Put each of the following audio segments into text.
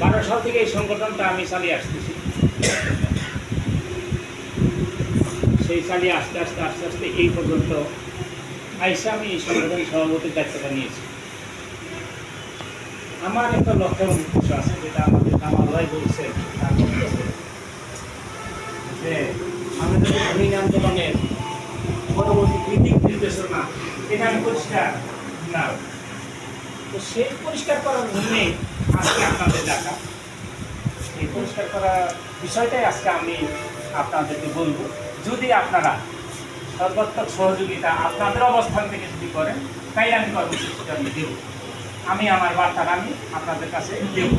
বারো সাল থেকে এই সংগঠনটা আমি চালিয়ে আসতেছি। সেই চালিয়ে আস্তে আস্তে আস্তে আস্তে এই পর্যন্ত আইসা আমি এই সংগঠন সভাপতির দায়িত্বটা নিয়েছি। আমার একটা লক্ষ্য উদ্দেশ্য আছে, যেটা আমাদের কামালাই বলছে যে আমাদের গ্রামীণ আন্দোলনের পরবর্তী নির্দেশনা এটা আমি পরিষ্কার না। তো সেই পরিষ্কার করার আজকে আপনাদের পরিষ্কার করার বিষয়টাই আজকে আমি আপনাদেরকে বলব। যদি আপনারা সর্বাত্মক সহযোগিতা আপনাদের অবস্থান থেকে যদি করেন তাই আমি কর্মসূচিটা আমি দেব। আমি আমার বার্তাটা আমি আপনাদের কাছে দেব।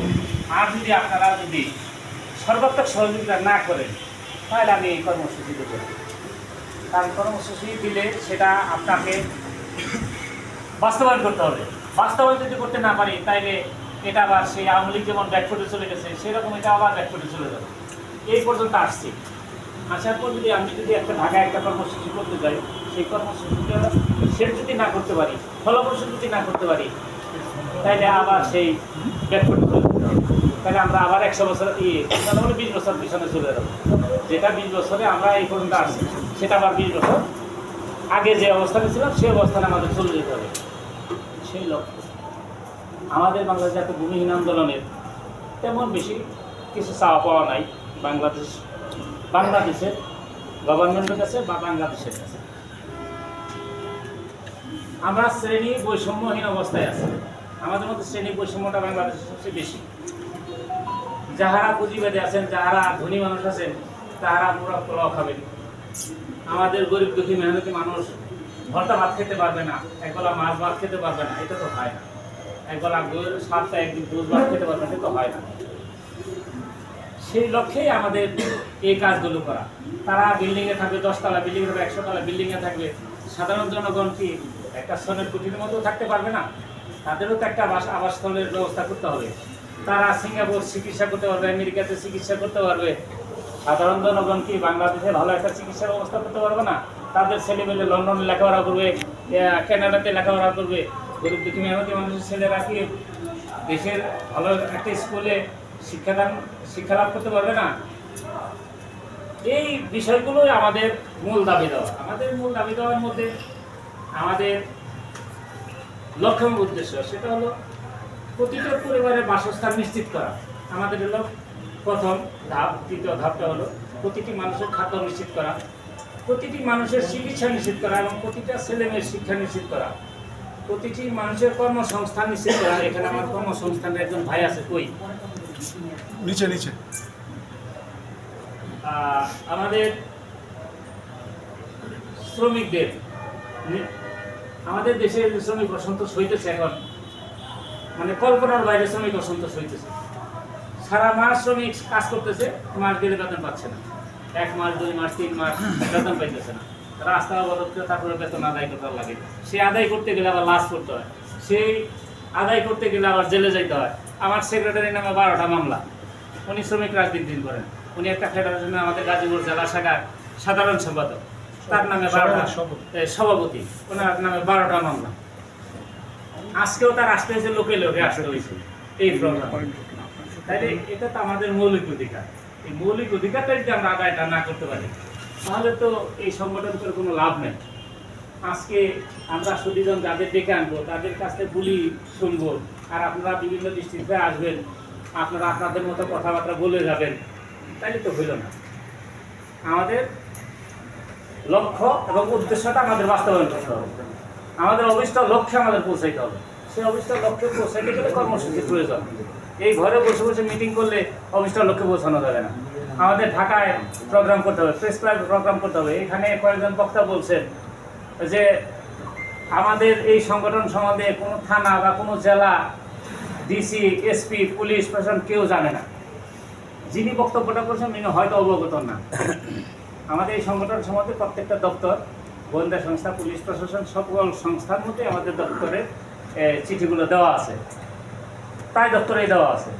আর যদি আপনারা যদি সর্বাত্মক সহযোগিতা না করেন তাহলে আমি এই কর্মসূচি দেবো। কারণ কর্মসূচি দিলে সেটা আপনাকে বাস্তবায়ন করতে হবে বাস্তবায়ন যদি করতে না পারি, তাইলে এটা আবার সেই আওয়ামী লীগ যেমন ব্যাক করে চলে গেছে, সেরকম এটা আবার ব্যাক করে চলে যাবে এই পর্যন্ত আসছি আসার পর যদি আমি যদি একটা ঢাকায় একটা কর্মসূচি করতে যাই, সেই কর্মসূচিটা শেষ যদি না করতে পারি, ফলপ্রসূ যদি না করতে পারি, তাইলে আবার সেই ব্যাক করে চলে যেতে হবে। তাহলে আমরা আবার একশো বছর ইয়ে মানে বিশ বছর পিছনে চলে যাব। যেটা বিশ বছরে আমরা এই পর্যন্ত আসছি, সেটা আবার বিশ বছর আগে যে অবস্থানে ছিলাম, সেই অবস্থানে আমাদের চলে যেতে হবে। সেই লক্ষ্য। আমাদের বাংলাদেশ একটা ভূমিহীন আন্দোলনের তেমন বেশি কিছু চাওয়া পাওয়া নাই বাংলাদেশ, বাংলাদেশের গভর্নমেন্টের কাছে বা বাংলাদেশের কাছে। আমরা শ্রেণি বৈষম্যহীন অবস্থায় আছি। আমাদের মধ্যে শ্রেণি বৈষম্যটা বাংলাদেশে সবচেয়ে বেশি। যাহারা পুঁজিবাদী আছেন, যাহারা ধনী মানুষ আছেন, তাহারা পুরো পোলাও খাবেন আমাদের গরিব দুঃখী মেহনতি মানুষ ভর্তা ভাত খেতে পারবে না, একবেলা মাছ ভাত খেতে পারবে না, এটা তো হয় না। একবেলা গো- সপ্তাহে একদিন দুধ ভাত খেতে পারবে না তো হয় না। সেই লক্ষ্যেই আমাদের এই কাজগুলো করা। তারা বিল্ডিংয়ে থাকবে, দশতলা বিল্ডিং থাকবে একশো তলা বিল্ডিংয়ে থাকবে। সাধারণ জনগণ কি একটা সনের কুটির মতো থাকতে পারবে না? তাদেরও তো একটা আবাস আবাসস্থলের ব্যবস্থা করতে হবে। তারা সিঙ্গাপুর চিকিৎসা করতে পারবে আমেরিকাতে চিকিৎসা করতে পারবে। সাধারণ জনগণ কি বাংলাদেশে ভালো একটা চিকিৎসা ব্যবস্থা করতে পারবে না? তাদের ছেলেমেলে লন্ডনে লেখাপড়া করবে আহ, কানাডাতে লেখাপড়া করবে। গরিব দুঃখী মেহনতি মানুষের ছেলেরা কি দেশের ভালো একটা স্কুলে শিক্ষাদান শিক্ষা লাভ করতে পারবে না? এই বিষয়গুলোই আমাদের মূল দাবি দেওয়া। আমাদের মূল দাবি দেওয়ার মধ্যে আমাদের লক্ষ্য উদ্দেশ্য সেটা হলো প্রতিটা পরিবারের বাসস্থান নিশ্চিত করা। আমাদের হলো প্রথম ধাপ দ্বিতীয় ধাপটা হলো প্রতিটি মানুষের খাদ্য নিশ্চিত করা প্রতিটি মানুষের চিকিৎসা নিশ্চিত করা এবং প্রতিটা ছেলে মেয়ের শিক্ষা নিশ্চিত করা। প্রতিটি মানুষের কর্মসংস্থান নিশ্চিত করা। এখানে আমার কর্মসংস্থানের একজন ভাই আছে কই? নিচে নিচে। আমাদের শ্রমিকদের আমাদের দেশের শ্রমিক অসন্তোষ হইতেছে এখন মানে কল্পনার বাইরে শ্রমিক অসন্তোষ হইতেছে। সারা মাস শ্রমিক কাজ করতেছে মাস গেলে বেতন পাচ্ছে না। এক মাস দুই মাস তিন মাস বেতন পাইতেছে না। রাস্তা অবরোধ করে তারপরে বেতন আদায় করতে লাগে সে আদায় করতে গেলে আবার লাশ করতে হয়। সেই আদায় করতে গেলে আবার জেলে যাইতে হয়। আমার সেক্রেটারি নামে বারোটা মামলা। উনি শ্রমিক রাজনীতি দিন করেন। উনি একটা ফেডারেশনে আমাদের গাজীপুর জেলা শাখার সাধারণ সম্পাদক। তার নামে বারোটা সভাপতি। ওনার নামে বারোটা মামলা। আজকেও তার আসতে হয়েছে, লোকে লোকে আসতে হয়েছে। এই প্রোগ্রাম তাইলে এটা তো আমাদের মৌলিক অধিকার। এই মৌলিক অধিকারটা যদি আমরা আদায়টা না করতে পারি, তাহলে তো এই সংগঠন করে কোনো লাভ নেই। আজকে আমরা সুদীজন যাদের ডেকে আনব, তাদের কাছ বলি শুনব, আর আপনারা বিভিন্ন দৃষ্টিতে আসবেন, আপনারা আপনাদের মতো কথাবার্তা বলে যাবেন, তাইলে তো হইল না। আমাদের লক্ষ্য এবং উদ্দেশ্যটা আমাদের বাস্তবায়ন করতে হবে। আমাদের অভিষ্ট লক্ষ্যে আমাদের পৌঁছাইতে হবে। সেই অভিষ্ট লক্ষ্যে পৌঁছাইতে গেলে কর্মসূচির প্রয়োজন। এই ঘরে বসে বসে মিটিং করলে অভিষ্ট লক্ষ্যে পৌঁছানো যাবে না। আমাদের ঢাকায় প্রোগ্রাম করতে হবে প্রেস ক্লাবে প্রোগ্রাম করতে হবে। এখানে কয়েকজন বক্তা বলছেন যে, আমাদের এই সংগঠন সম্বন্ধে কোনো থানা বা কোনো জেলা, ডিসি, এসপি, পুলিশ প্রশাসন কেউ জানে না। যিনি বক্তব্যটা করছেন, তিনি হয়তো অবগত না। আমাদের এই সংগঠন সম্বন্ধে প্রত্যেকটা দপ্তর গোয়েন্দা সংস্থা, পুলিশ প্রশাসন সকল সংস্থার মধ্যে আমাদের দপ্তরের চিঠিগুলো দেওয়া আছে। প্রায় দপ্তরেই দেওয়া আছে।